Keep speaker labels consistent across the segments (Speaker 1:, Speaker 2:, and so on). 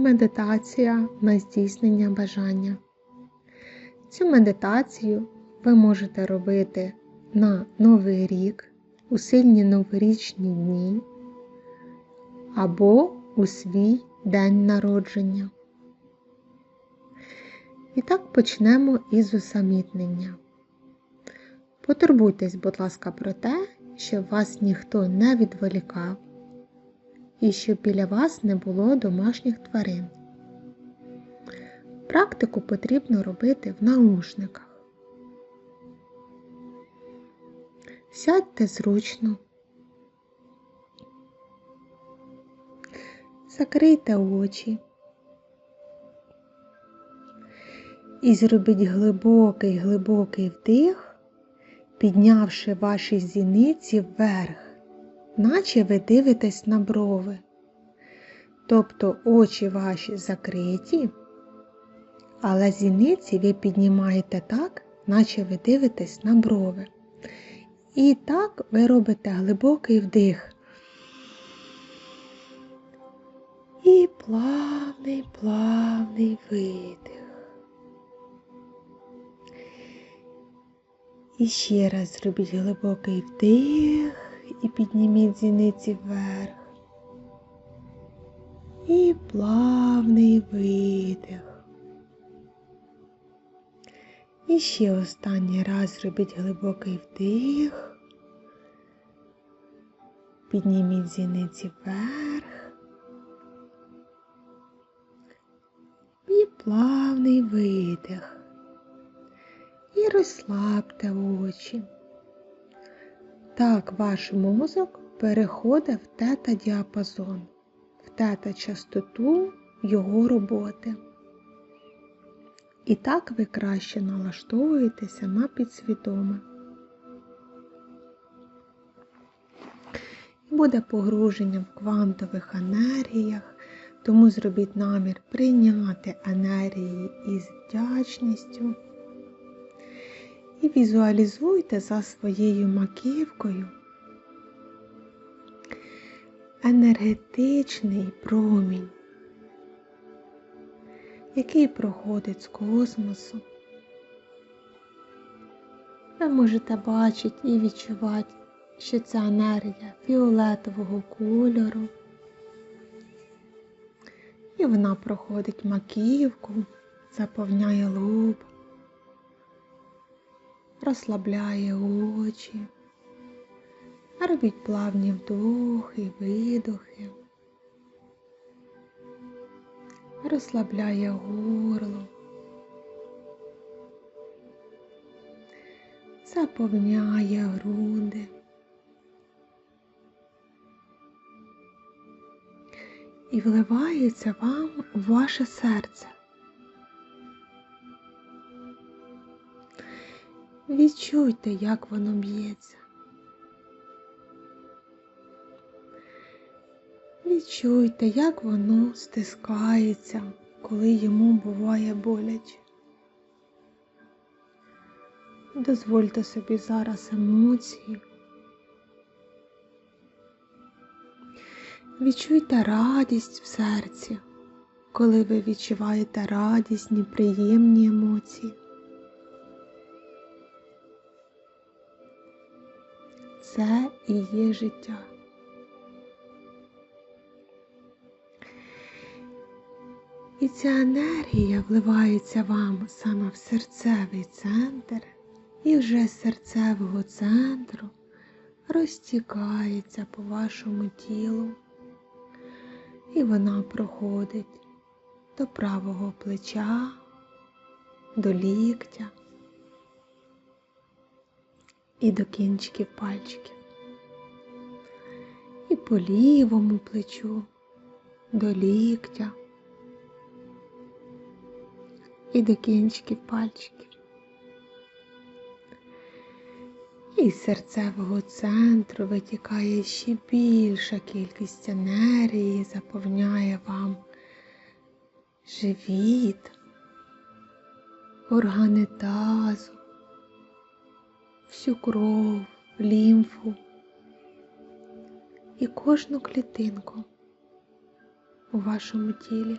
Speaker 1: медитація на здійснення бажання. Цю медитацію ви можете робити на Новий рік, у сильні новорічні дні або у свій день народження. І так почнемо із усамітнення. Потурбуйтесь, будь ласка, про те, щоб вас ніхто не відволікав і щоб біля вас не було домашніх тварин. Практику потрібно робити в наушниках. Сядьте зручно, закрийте очі і зробіть глибокий глибокий вдих, піднявши ваші зіниці вверх наче ви дивитесь на брови. Тобто очі ваші закриті, але зіниці ви піднімаєте так, наче ви дивитесь на брови. І так ви робите глибокий вдих. І плавний, плавний видих. І ще раз зробіть глибокий вдих і підніміть зіниці вверх. І плавний видих. І ще останній раз зробіть глибокий вдих. Підніміть зіниці вверх. І плавний видих. І розслабте очі. Так ваш мозок переходить в тета-діапазон, в тета-частоту його роботи. І так ви краще налаштовуєтеся на підсвідоме. Буде погруження в квантових енергіях, тому зробіть намір прийняти енергії із вдячністю і візуалізуйте за своєю маківкою енергетичний промінь, який проходить з космосу. Ви можете бачити і відчувати, що ця енергія фіолетового кольору, і вона проходить маківку, заповняє лоб розслабляє очі, робіть плавні вдохи, видохи, розслабляє горло, заповняє груди. І вливається вам у ваше серце. Відчуйте, як воно б'ється. Відчуйте, як воно стискається, коли йому буває боляче. Дозвольте собі зараз емоції. Відчуйте радість в серці, коли ви відчуваєте радісні, приємні емоції. Це і є життя. І ця енергія вливається вам саме в серцевий центр, і вже з серцевого центру розтікається по вашому тілу, і вона проходить до правого плеча, до ліктя і до кінчиків пальчиків. І по лівому плечу до ліктя і до кінчиків пальчиків. І з серцевого центру витікає ще більша кількість енергії, заповняє вам живіт, органи тазу, всю кров, лімфу і кожну клітинку у вашому тілі.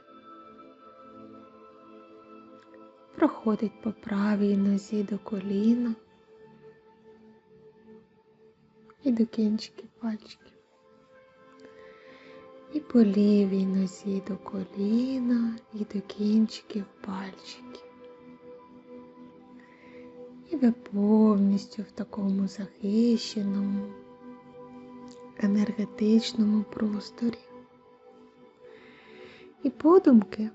Speaker 1: Проходить по правій нозі до коліна і до кінчиків пальчиків. І по лівій нозі до коліна і до кінчиків пальчиків. І ви повністю в такому захищеному, енергетичному просторі. І подумки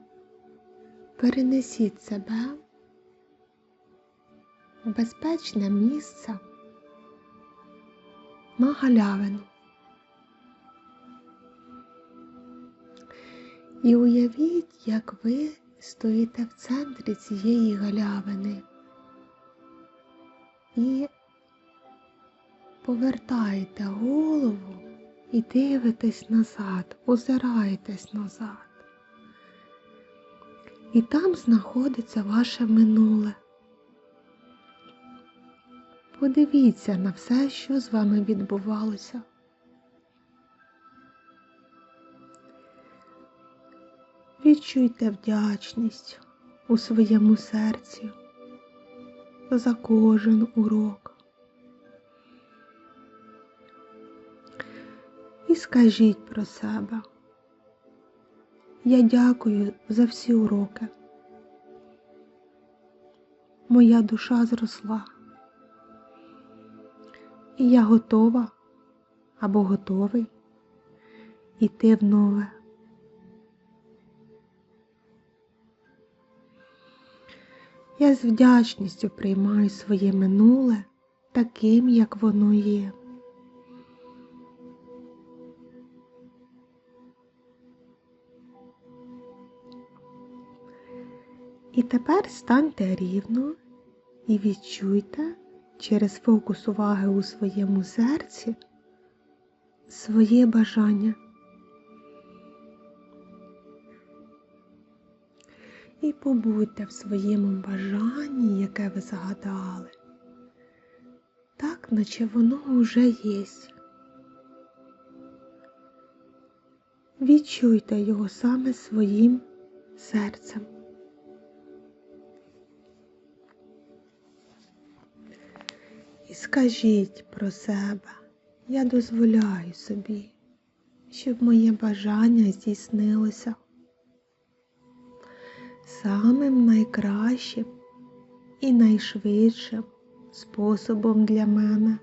Speaker 1: перенесіть себе в безпечне місце на галявину. І уявіть, як ви стоїте в центрі цієї галявини і повертаєте голову і дивитесь назад, озираєтесь назад. І там знаходиться ваше минуле. Подивіться на все, що з вами відбувалося. Відчуйте вдячність у своєму серці за кожен урок. І скажіть про себе. Я дякую за всі уроки. Моя душа зросла. І я готова або готовий іти в нове. Я з вдячністю приймаю своє минуле таким, як воно є. І тепер станьте рівно і відчуйте через фокус уваги у своєму серці своє бажання. І побудьте в своєму бажанні, яке ви загадали, так, наче воно вже є. Відчуйте його саме своїм серцем. І скажіть про себе, я дозволяю собі, щоб моє бажання здійснилося самим найкращим і найшвидшим способом для мене.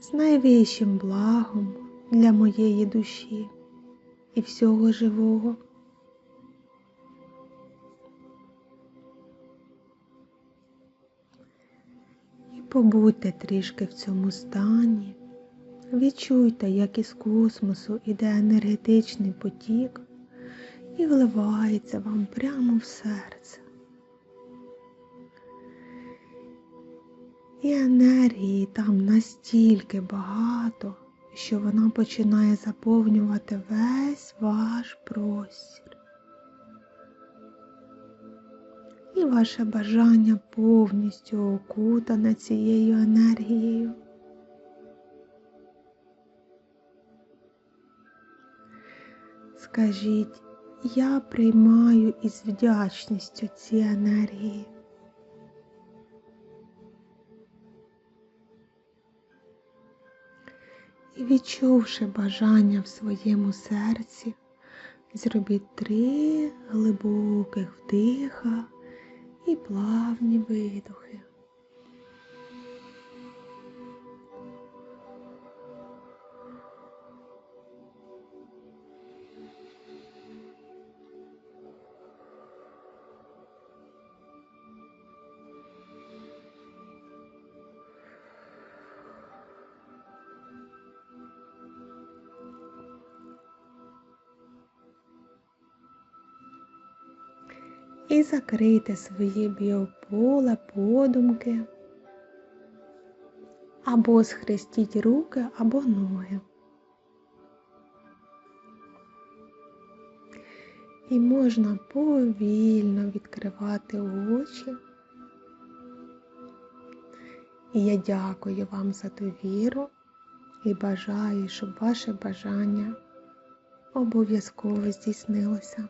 Speaker 1: З найвищим благом для моєї душі і всього живого. І побудьте трішки в цьому стані. Відчуйте, як із космосу іде енергетичний потік і вливається вам прямо в серце. І енергії там настільки багато, що вона починає заповнювати весь ваш простір. І ваше бажання повністю окутане цією енергією. Скажіть, я приймаю із вдячністю ці енергії. І відчувши бажання в своєму серці, зробіть три глибоких вдиха і плавні видохи. І закрийте своє біополе подумки, або схрестіть руки або ноги. І можна повільно відкривати очі. І я дякую вам за довіру і бажаю, щоб ваше бажання обов'язково здійснилося.